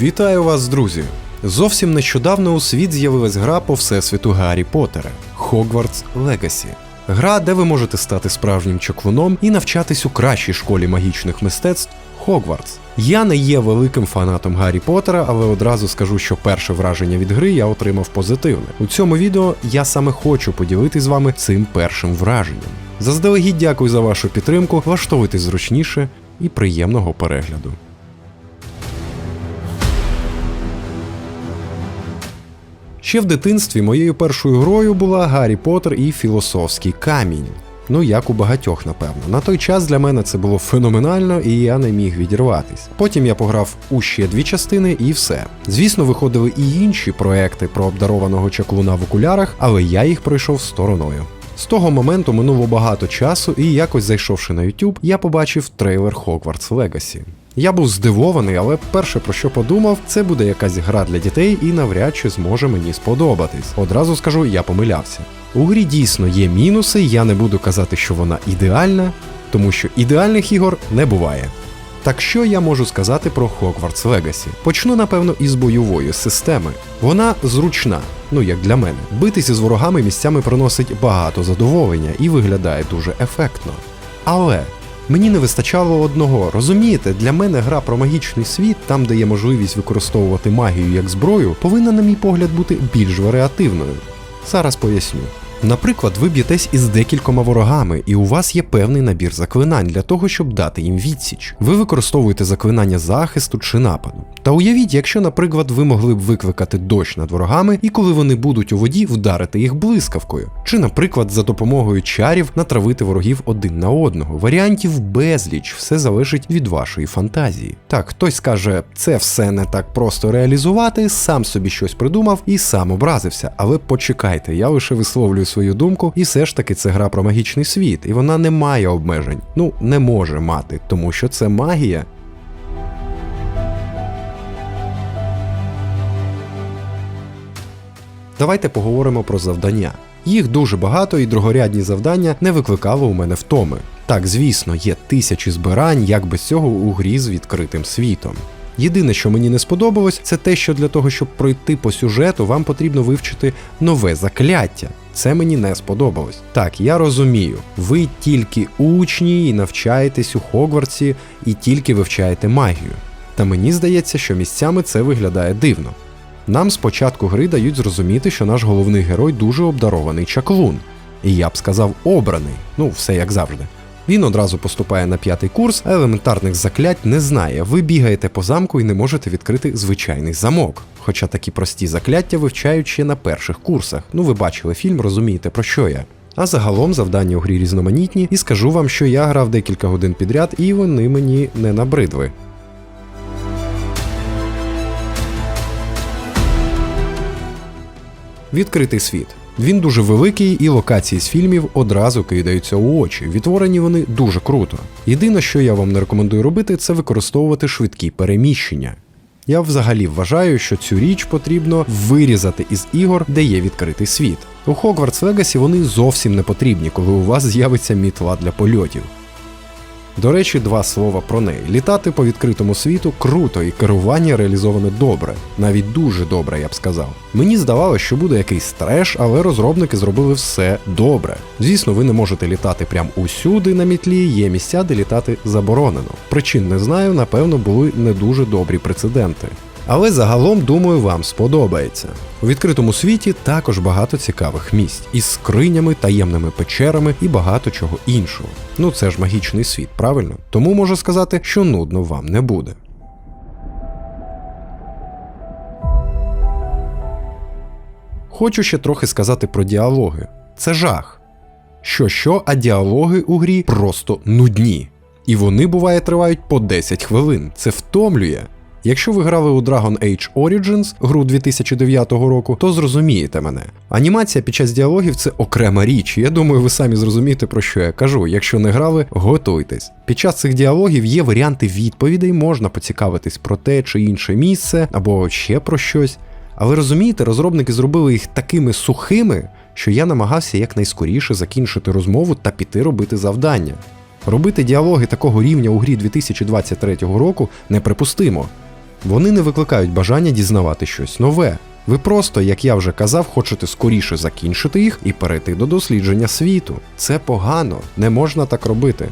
Вітаю вас, друзі! Зовсім нещодавно у світ з'явилась гра по всесвіту Гаррі Поттера Hogwarts Legacy. Гра, де ви можете стати справжнім чаклуном і навчатись у кращій школі магічних мистецтв Хогвартс. Я не є великим фанатом Гаррі Поттера, але одразу скажу, що перше враження від гри я отримав позитивне. У цьому відео я саме хочу поділитись з вами цим першим враженням. Заздалегідь дякую за вашу підтримку, влаштовуйтесь зручніше і приємного перегляду. Ще в дитинстві моєю першою грою була Гаррі Поттер і Філософський камінь. Ну, як у багатьох, напевно. На той час для мене це було феноменально, і я не міг відірватись. Потім я пограв у ще дві частини і все. Звісно, виходили і інші проекти про обдарованого чаклуна в окулярах, але я їх пройшов стороною. З того моменту минуло багато часу, і якось зайшовши на YouTube, я побачив трейлер Hogwarts Legacy. Я був здивований, але перше про що подумав, це буде якась гра для дітей і навряд чи зможе мені сподобатись. Одразу скажу, я помилявся. У грі дійсно є мінуси, я не буду казати, що вона ідеальна, тому що ідеальних ігор не буває. Так що я можу сказати про Hogwarts Legacy? Почну, напевно, із бойової системи. Вона зручна, ну як для мене. Битися з ворогами місцями приносить багато задоволення і виглядає дуже ефектно. Але мені не вистачало одного. Розумієте, для мене гра про магічний світ, там де є можливість використовувати магію як зброю, повинна, на мій погляд, бути більш варіативною. Зараз поясню. Наприклад, ви б'єтесь із декількома ворогами, і у вас є певний набір заклинань для того, щоб дати їм відсіч. Ви використовуєте заклинання захисту чи нападу. Та уявіть, якщо, наприклад, ви могли б викликати дощ над ворогами, і коли вони будуть у воді, вдарити їх блискавкою. Чи, наприклад, за допомогою чарів натравити ворогів один на одного. Варіантів безліч, все залежить від вашої фантазії. Так, хтось скаже, це все не так просто реалізувати, сам собі щось придумав і сам образився. Але почекайте, я лише висловлюю свою думку, і все ж таки це гра про магічний світ, і вона не має обмежень. Ну, не може мати, тому що це магія. Давайте поговоримо про завдання. Їх дуже багато, і другорядні завдання не викликали у мене втоми. Так, звісно, є тисячі збирань, як без цього у грі з відкритим світом. Єдине, що мені не сподобалось, це те, що для того, щоб пройти по сюжету, вам потрібно вивчити нове закляття. Це мені не сподобалось. Так, я розумію, ви тільки учні і навчаєтесь у Хогвартсі і тільки вивчаєте магію. Та мені здається, що місцями це виглядає дивно. Нам спочатку гри дають зрозуміти, що наш головний герой дуже обдарований чаклун. І я б сказав обраний, ну все як завжди. Він одразу поступає на п'ятий курс, а елементарних заклять не знає. Ви бігаєте по замку і не можете відкрити звичайний замок. Хоча такі прості закляття вивчають ще на перших курсах. Ну ви бачили фільм, розумієте про що я. А загалом завдання у грі різноманітні, і скажу вам, що я грав декілька годин підряд, і вони мені не набридли. Відкритий світ. Він дуже великий, і локації з фільмів одразу кидаються у очі. Відтворені вони дуже круто. Єдине, що я вам не рекомендую робити, це використовувати швидкі переміщення. Я взагалі вважаю, що цю річ потрібно вирізати із ігор, де є відкритий світ. У Хогвартс Легасі вони зовсім не потрібні, коли у вас з'явиться мітла для польотів. До речі, два слова про неї. Літати по відкритому світу круто, і керування реалізоване добре, навіть дуже добре, я б сказав. Мені здавалося, що буде якийсь треш, але розробники зробили все добре. Звісно, ви не можете літати прямо усюди на мітлі, є місця, де літати заборонено. Причин не знаю, напевно, були не дуже добрі прецеденти. Але загалом, думаю, вам сподобається. У відкритому світі також багато цікавих місць із скринями, таємними печерами і багато чого іншого. Ну це ж магічний світ, правильно? Тому можу сказати, що нудно вам не буде. Хочу ще трохи сказати про діалоги. Це жах. Що що, а діалоги у грі просто нудні. І вони буває тривають по 10 хвилин. Це втомлює. Якщо ви грали у Dragon Age Origins, гру 2009 року, то зрозумієте мене. Анімація під час діалогів це окрема річ. Я думаю, ви самі зрозумієте, про що я кажу. Якщо не грали, готуйтесь. Під час цих діалогів є варіанти відповідей, можна поцікавитись про те чи інше місце або ще про щось. А ви розумієте, розробники зробили їх такими сухими, що я намагався якнайскоріше закінчити розмову та піти робити завдання. Робити діалоги такого рівня у грі 2023 року неприпустимо. Вони не викликають бажання дізнавати щось нове. Ви просто, як я вже казав, хочете скоріше закінчити їх і перейти до дослідження світу. Це погано, не можна так робити.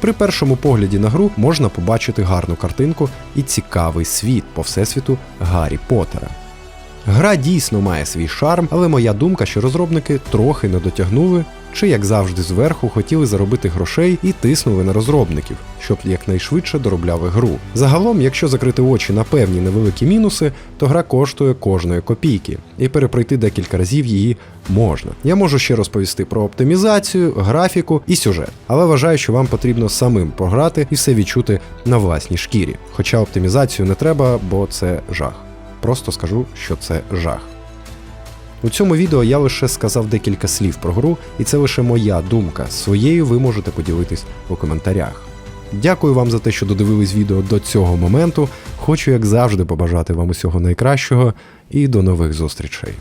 При першому погляді на гру можна побачити гарну картинку і цікавий світ по всесвіту Гаррі Поттера. Гра дійсно має свій шарм, але моя думка, що розробники трохи не дотягнули, чи як завжди зверху хотіли заробити грошей і тиснули на розробників, щоб якнайшвидше доробляли гру. Загалом, якщо закрити очі на певні невеликі мінуси, то гра коштує кожної копійки, і перепройти декілька разів її можна. Я можу ще розповісти про оптимізацію, графіку і сюжет, але вважаю, що вам потрібно самим пограти і все відчути на власній шкірі. Хоча оптимізацію не треба, бо це жах. Просто скажу, що це жах. У цьому відео я лише сказав декілька слів про гру, і це лише моя думка. Своєю ви можете поділитись у коментарях. Дякую вам за те, що додивились відео до цього моменту. Хочу, як завжди, побажати вам усього найкращого і до нових зустрічей.